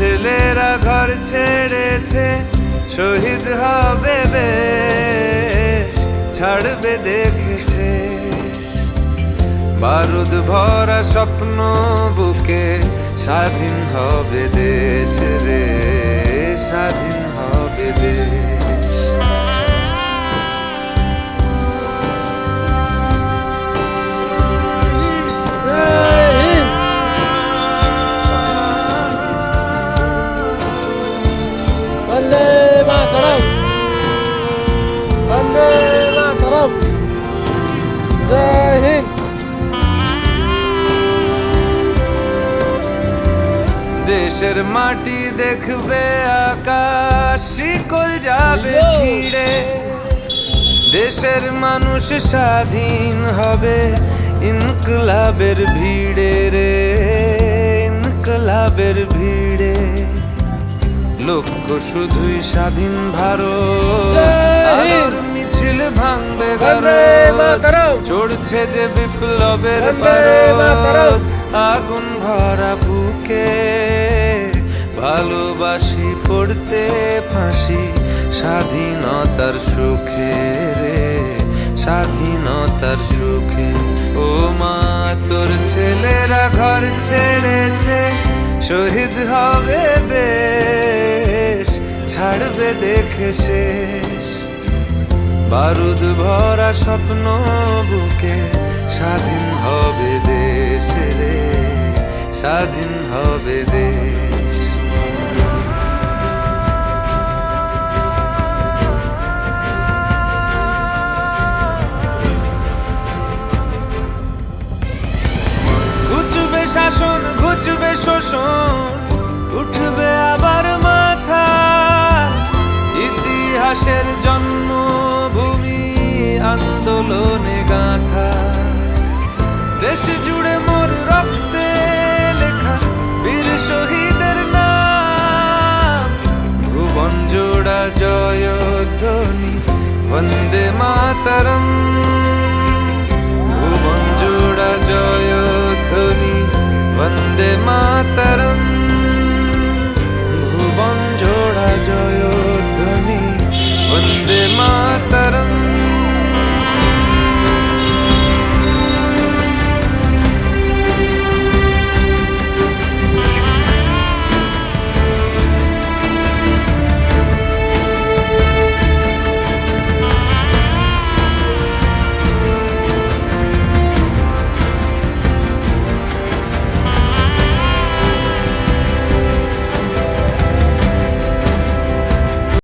ছেলেরা ঘর ছেড়েছে, শহীদ হবে বেশ, ছাড়বে দেখে শেষ। বারুদ ভরা স্বপ্ন বুকে স্বাধীন হবে দেশ। জয় হিন্দ দেশের মাটি দেখবে আকাশ শিকল যাবে ছিঁড়ে। দেশের মানুষ স্বাধীন হবে ইনকলাবের ভিড়ে রে ইনকলাবের ভিড়ে। লক্ষ্য শুধুই স্বাধীন ভারত মিছিল ভাঙবে চড়ছে যে বিপ্লবের পারদ আগুন ভরা বুকে। ভালোবাসি পড়তে ফাঁসি স্বাধীনতার সুখে রে স্বাধীনতার সুখে। ও মা তোর ছেলেরা ঘর ছেড়েছে শহীদ হবে বেশ ছাড়বে দেখে শেষ বারুদ ভরা স্বপ্ন বুকে, স্বাধীন হবে দেশ রে, স্বাধীন হবে দেশ। ঘুচবে শাসন, ঘুচবে শোষণ, উঠবে আবার মাথা, ইতিহাসের জন্মভূমি আন্দোলনে গাথা